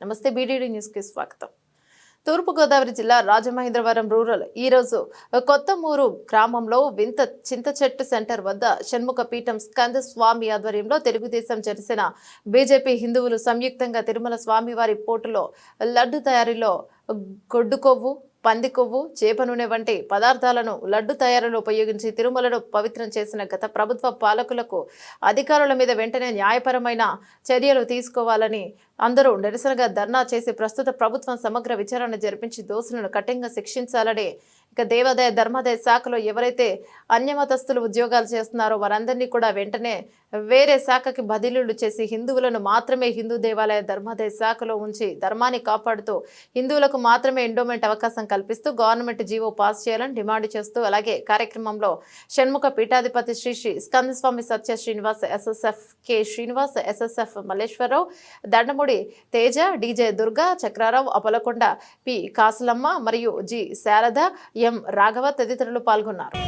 నమస్తే బీడీడీ న్యూస్కి స్వాగతం. తూర్పుగోదావరి జిల్లా రాజమహేంద్రవరం రూరల్ ఈరోజు కొత్తమూరు గ్రామంలో వింత చింత చెట్టు సెంటర్ వద్ద షణ్ముఖ పీఠం స్కంద స్వామి ఆధ్వర్యంలో తెలుగుదేశం జనసేన బీజేపీ హిందువులు సంయుక్తంగా తిరుమల స్వామివారి పోటులో లడ్డు తయారీలో గొడ్డుకొవ్వు పంది కొవ్వు చేప నూనె వంటి పదార్థాలను లడ్డు తయారీలో ఉపయోగించి తిరుమలను పవిత్రం చేసిన గత ప్రభుత్వ పాలకులకు అధికారుల మీద వెంటనే న్యాయపరమైన చర్యలు తీసుకోవాలని అందరూ నిరసనగా ధర్నా చేసి ప్రస్తుత ప్రభుత్వం సమగ్ర విచారణ జరిపించి దోషులను కఠినంగా శిక్షించాలని ఇక దేవాదాయ ధర్మాదాయ శాఖలో ఎవరైతే అన్యమతస్తులు ఉద్యోగాలు చేస్తున్నారో వారందరినీ కూడా వెంటనే వేరే శాఖకి బదిలీలు చేసి హిందువులను మాత్రమే హిందూ దేవాలయ ధర్మాదాయ శాఖలో ఉంచి ధర్మాన్ని కాపాడుతూ హిందువులకు మాత్రమే ఎండోమెంట్ అవకాశం కల్పిస్తూ గవర్నమెంట్ జీవో పాస్ చేయాలని డిమాండ్ చేస్తూ అలాగే కార్యక్రమంలో షణ్ముఖ పీఠాధిపతి Sri Sri Skandaswami Satya Srinivas SSF K Srinivas SSF Malleswararao Dandamudi Teja DJ Durga Chakrarao Apalakonda P Kasulamma మరియు జి శారద ఎం రాఘవ తదితరులు పాల్గొన్నారు.